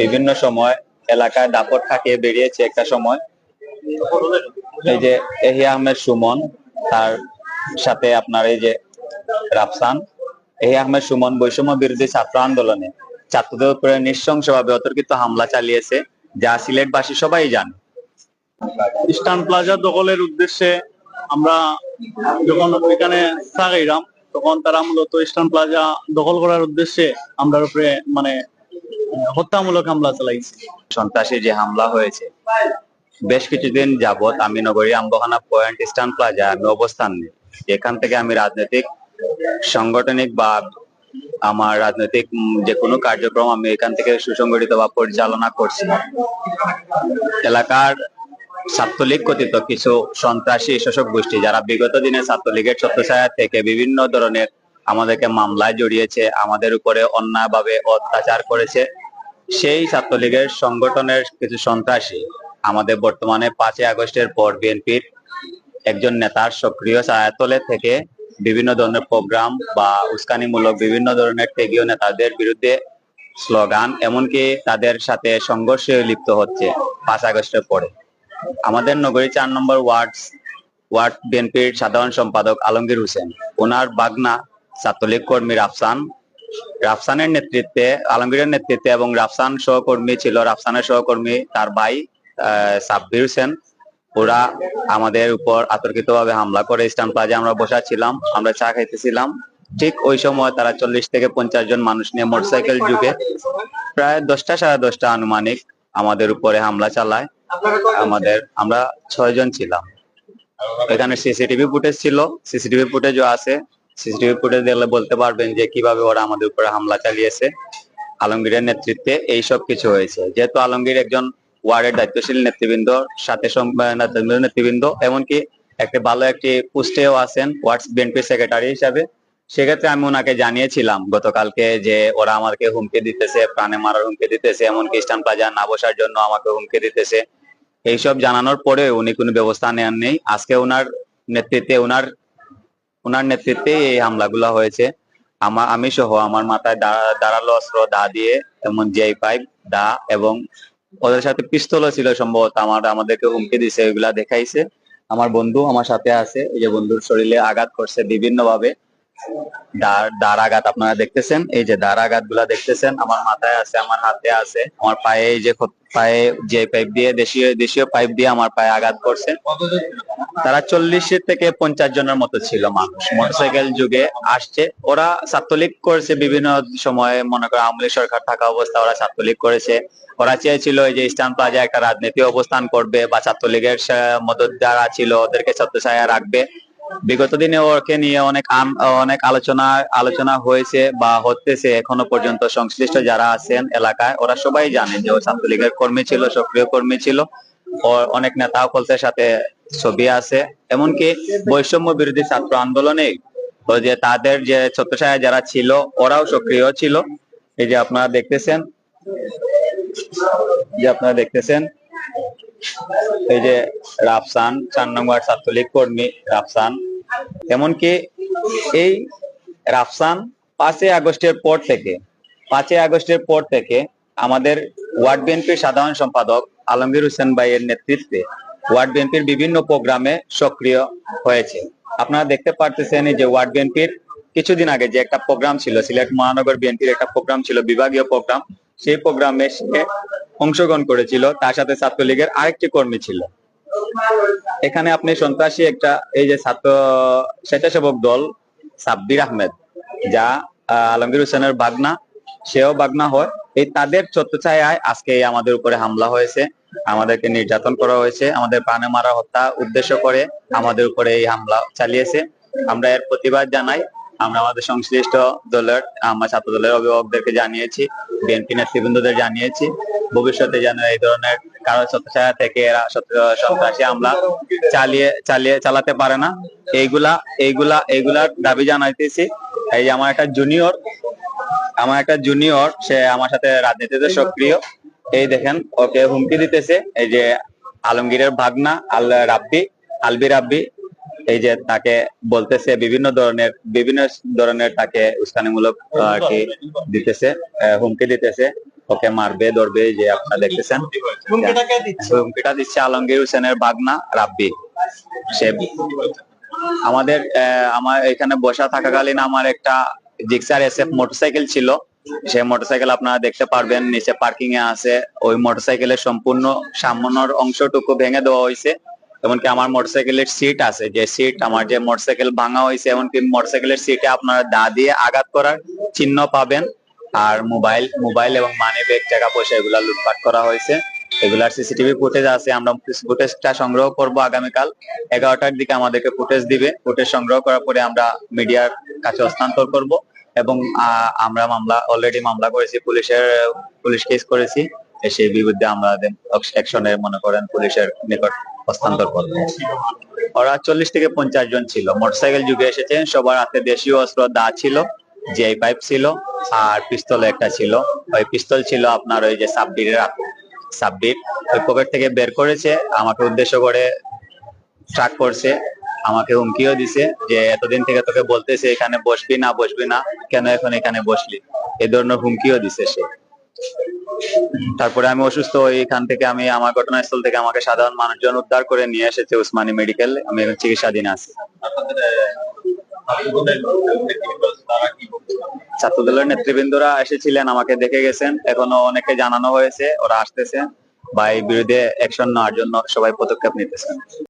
বিভিন্ন সময় এলাকায় দাপট খাটিয়ে বেরিয়েছে একটা সময়। এই যে এহিয়া আহমেদ সুমন, তার সাথে আপনার এই যে রাফসান। এহিয়া আহমেদ সুমন বৈষম্য বিরোধী ছাত্র আন্দোলনে ছাত্রদের উপরে নৃশংসভাবে অতর্কিত হামলা চালিয়েছে, যা সিলেটবাসী সবাই জানে। ইস্টার্ন প্লাজা দখলের উদ্দেশ্যে আমরা যখন এখানে থাকাইলাম তখন তারা মূলত ইস্টার্ন প্লাজা দখল করার উদ্দেশ্যে আমরা উপরে মানে হত্যামূলক হামলা চালাইছি। সন্ত্রাসী যে হামলা হয়েছে, বেশ কিছুদিন যাবৎ আমি নগরী আম্বখানা পয়েন্ট ইস্টার্ন প্লাজা আমি অবস্থান নিই। এখান থেকে আমি রাজনৈতিক সাংগঠনিক বা আমার রাজনৈতিক যে কোনো কার্যক্রম আমি এখান থেকে সুসংগঠিত বা পরিচালনা করছি। এলাকার ছাত্রলীগ কথিত কিছু সন্ত্রাসী শাসক গোষ্ঠী, যারা বিগত দিনে ছাত্রলীগের ছত্রছায়া থেকে বিভিন্ন ধরনের আমাদেরকে মামলায় জড়িয়েছে, আমাদের উপরে অন্যায়ভাবে অত্যাচার করেছে সেই ছাত্রলীগের সংগঠনের কিছু সন্ত্রাসী আমাদের বর্তমানে পাঁচই আগস্টের পর বিএনপির একজন নেতার সক্রিয় ছায়াতলে থেকে বিভিন্ন ধরনের প্রোগ্রাম বা উস্কানিমূলক বিভিন্ন ধরনের ত্যাগীয় নেতাদের বিরুদ্ধে স্লোগান, এমনকি তাদের সাথে সংঘর্ষে লিপ্ত হচ্ছে পাঁচ আগস্টের পরে। আমাদের নগরী চার নম্বর ওয়ার্ড ওয়ার্ড বিএনপির সাধারণ সম্পাদক আলমগীর হোসেন। ওনার বাগনা ছাত্রলীগ কর্মী রাফসান রাফসানের নেতৃত্বে, আলমগীরের নেতৃত্বে এবং রাফসান সহকর্মী ছিল, রাফসানের সহকর্মী তার ভাই সাব্বির হোসেন। ওরা আমাদের উপর আতর্কিত ভাবে হামলা করে ইস্টার্ন প্লাজা আমরা বসা ছিলাম, আমরা চা খাইতেছিলাম। ঠিক ওই সময় তারা চল্লিশ থেকে পঞ্চাশ জন মানুষ নিয়ে মোটরসাইকেল যুগে প্রায় দশটা, সাড়ে দশটা আনুমানিক আমাদের উপরে হামলা চালায়। আমাদের, আমরা ছয় জন ছিলাম। এখানে সিসিটিভি ফুটেজ ছিল, সিসিটিভি ফুটেজও আছে। সিসিটিভি ফুটেজ দেখলে বলতে পারবেন যে কীভাবে ওরা আমাদের উপরে হামলা চালিয়েছে। আলমগীরের নেতৃত্বে এই সব কিছু হয়েছে। যেহেতু আলমগীর একজন ওয়ার্ডের দায়িত্বশীল নেতৃবৃন্দ, সাথে নেতৃবৃন্দ- এমনকি একটি ভালো একটি পোস্টেও আছেন ওয়ার্ড বিএনপি সেক্রেটারি হিসাবে। সেক্ষেত্রে আমি ওনাকে জানিয়েছিলাম গতকালকে যে ওরা আমাকে হুমকি দিতেছে, প্রাণে মারার হুমকি দিতেছে, এমনকি ইস্টার্ন প্লাজা না বসার জন্য আমাকে হুমকি দিতেছে। এইসব জানানোর পরে উনি কোনো ব্যবস্থা নেন নেই আজকে ওনার নেতৃত্বে ওনার ওনার নেতৃত্বে এই হামলাগুলো হয়েছে। আমার আমি সহ আমার মাথায় দাঁড়াল অস্ত্র, দা দিয়ে এমন জিআই পাইপ, দা এবং ওদের সাথে পিস্তলও ছিল সম্ভবত, আমার, আমাদেরকে হুমকি দিছে ওইগুলা দেখাইছে। আমার বন্ধু আমার সাথে আছে, এই যে বন্ধুর শরীরে আঘাত করছে বিভিন্ন ভাবে দাঁড় আঘাত আপনারা দেখতেছেন? এই যে দাঁড় আঘাতগুলা দেখতেছেন, আমার মাথায় আছে, আমার হাতে আছে। আমার পায়ে এই যে পায়ে যে পাইপ দিয়ে, দেশীয় দেশীয় পাইপ দিয়ে আমার পায়ে আঘাত করছে। তারা চল্লিশ থেকে পঞ্চাশ জনের মতো ছিল মানুষ। মোটরসাইকেল যুগে আসছে। ওরা ছাত্রলীগ করেছে বিভিন্ন সময়ে, মনে করো আওয়ামী সরকার থাকা অবস্থা ওরা ছাত্রলীগ করেছে। ওরা চেয়েছিল যে ইস্টার্ন প্লাজা একটা রাজনীতি অবস্থান করবে বা ছাত্রলীগের মদত যারা ছিল, ওদেরকে ছত্রছায়া রাখবে। বিগত দিনে ওকে নিয়ে অনেক অনেক আলোচনা আলোচনা হয়েছে বা হতেছে এখনও পর্যন্ত। সংশ্লিষ্ট যারা আছেন এলাকায়, ওরা সবাই জানে যে ও ছাত্রলীগের কর্মী ছিল, সক্রিয় কর্মী ছিল। ও অনেক নেতা কলসের সাথে ছবি আছে। এমনকি বৈষম্য বিরোধী ছাত্র আন্দোলনে যে তাদের যে ছত্রছায়া যারা ছিল, ওরাও সক্রিয় ছিল। এই যে আপনারা দেখতেছেন যে আপনারা দেখতেছেন, এই যে রাফসান, চার নম্বর ছাত্রলীগ কর্মী রাফসান। এমনকি এই রাফসান পাঁচই আগস্টের পর থেকে, পাঁচই আগস্টের পর থেকে আমাদের ওয়ার্ড বিএনপির সাধারণ সম্পাদক আলমগীর হোসেন ভাইয়ের নেতৃত্বে ওয়ার্ড বিএনপির বিভিন্ন প্রোগ্রামে সক্রিয় হয়েছে। আপনারা দেখতে পারতেছেন যে ওয়ার্ড বিএনপির কিছুদিন আগে যে একটা প্রোগ্রাম ছিল, সিলেট মহানগর বিএনপির একটা প্রোগ্রাম ছিল, বিভাগীয় প্রোগ্রাম। সেই প্রোগ্রামে সে অংশগ্রহণ করেছিল, তার সাথে ছাত্রলীগের আরেকটি কর্মী ছিল। এখানে আপনি সন্ত্রাসী একটা, এই যে ছাত্র স্বেচ্ছাসেবক দল, সাব্বির আহমেদ, যা আলমগীর হোসেনের বাগনা, সেও বাগনা হয়। এই তাদের ছত্রছায়ায় আজকে আমাদের উপরে হামলা হয়েছে, আমাদেরকে নির্যাতন করা হয়েছে, আমাদের প্রাণে মারা হত্যা উদ্দেশ্য করে আমাদের উপরে এই হামলা চালিয়েছে। আমরা এর প্রতিবাদ জানাই। আমরা আমাদের সংশ্লিষ্ট দলের, আমার ছাত্র দলের অভিভাবকদেরকে জানিয়েছি, বিএনপি নেতৃবৃন্দদের জানিয়েছি, ভবিষ্যতে যেন এই ধরনের কারও ছত্রছায়া থেকে এরা সন্ত্রাসী হামলা চালিয়ে চালিয়ে চালাতে পারে না। এইগুলা এইগুলা এইগুলার দাবি জানাইতেছি। এই যে আমার একটা জুনিয়র আমার একটা জুনিয়র সে আমার সাথে রাজনীতিতে সক্রিয়। এই দেখেন, ওকে হুমকি দিতেছে। এই যে আলমগীরের ভাগনা, আল, রাব্বি, আলবি রাব্বি এই যে তাকে বলতেছে বিভিন্ন ধরনের বিভিন্ন ধরনের তাকে উস্কানিমূলক কি দিতেছে হুমকি দিতেছে। ওকে মারবে ধরবে যে আপনারা দেখতেছেন। হুমকিটা দিচ্ছে? আলমগীর হোসেনের বাগনা রাব্বি। সে আমাদের আহ, আমার এখানে বসা থাকাকালীন আমার একটা জিক্সার এসএফ মোটরসাইকেল ছিল। সেই মোটরসাইকেল আপনারা দেখতে পারবেন নিচে পার্কিং এ আছে। ওই মোটরসাইকেলের সম্পূর্ণ সামনের অংশটুকু ভেঙে দেওয়া হয়েছে। এমনকি আমার মোটরসাইকেলের সিট আছে। যে সিট আমার যে মোটরসাইকেল ভাঙা হয়েছে, এমনকি মোটরসাইকেলের সিটে আপনারা দা দিয়ে আঘাত করার চিহ্ন পাবেন। আর মোবাইল মোবাইল এবং মানি ব্যাগ টাকা পয়সা এগুলা লুটপাট করা হয়েছে। এগুলার সিসিটিভি ফুটেজ আছে। আমরা ফুটেজটা সংগ্রহ করব আগামীকাল। এগারোটার দিকে আমাদেরকে ফুটেজ দিবে। ফুটেজ সংগ্রহ করার পরে আমরা মিডিয়ার কাছে হস্তান্তর করব এবং আমরা মামলা অলরেডি মামলা করেছি, পুলিশের, পুলিশ কেস করেছি। সেই বিরুদ্ধে আমরা অ্যাকশনের মনে করেন পুলিশের নিকট হস্তান্তর করব। ওরা চল্লিশ থেকে পঞ্চাশ জন ছিল। মোটরসাইকেল যুগে এসেছে। সবার হাতে দেশীয় অস্ত্র দা ছিল জিআই পাইপ ছিল, আর পিস্তল একটা ছিল। ওই পিস্তল ছিল আপনার ওই যে সাবডিরের সাবডির। ওই পকেট থেকে বের করেছে। আমাকে উদ্দেশ্য করে ট্রাক করছে। আমাকে হুমকিও দিছে যে, এতদিন থেকে তোকে বলতেছে এখানে বসবি না বসবি না। কেন এখন এখানে বসলি? এই ধরনের হুমকিও দিছে সে। তারপরে আমি অসুস্থ এখান থেকে আমি আমার ঘটনাস্থল থেকে আমাকে সাধারণ মানুষজন উদ্ধার করে নিয়ে এসেছে উসমানী মেডিকেল। আমি চিকিৎসাধীন আছি। ছাত্রদলের নেতৃবৃন্দরা এসেছিলেন, আমাকে দেখে গেছেন। এখনও অনেকে জানানো হয়েছে, ওরা আসতেছে। বা এই বিরুদ্ধে অ্যাকশন নেওয়ার জন্য সবাই পদক্ষেপ নিতেছেন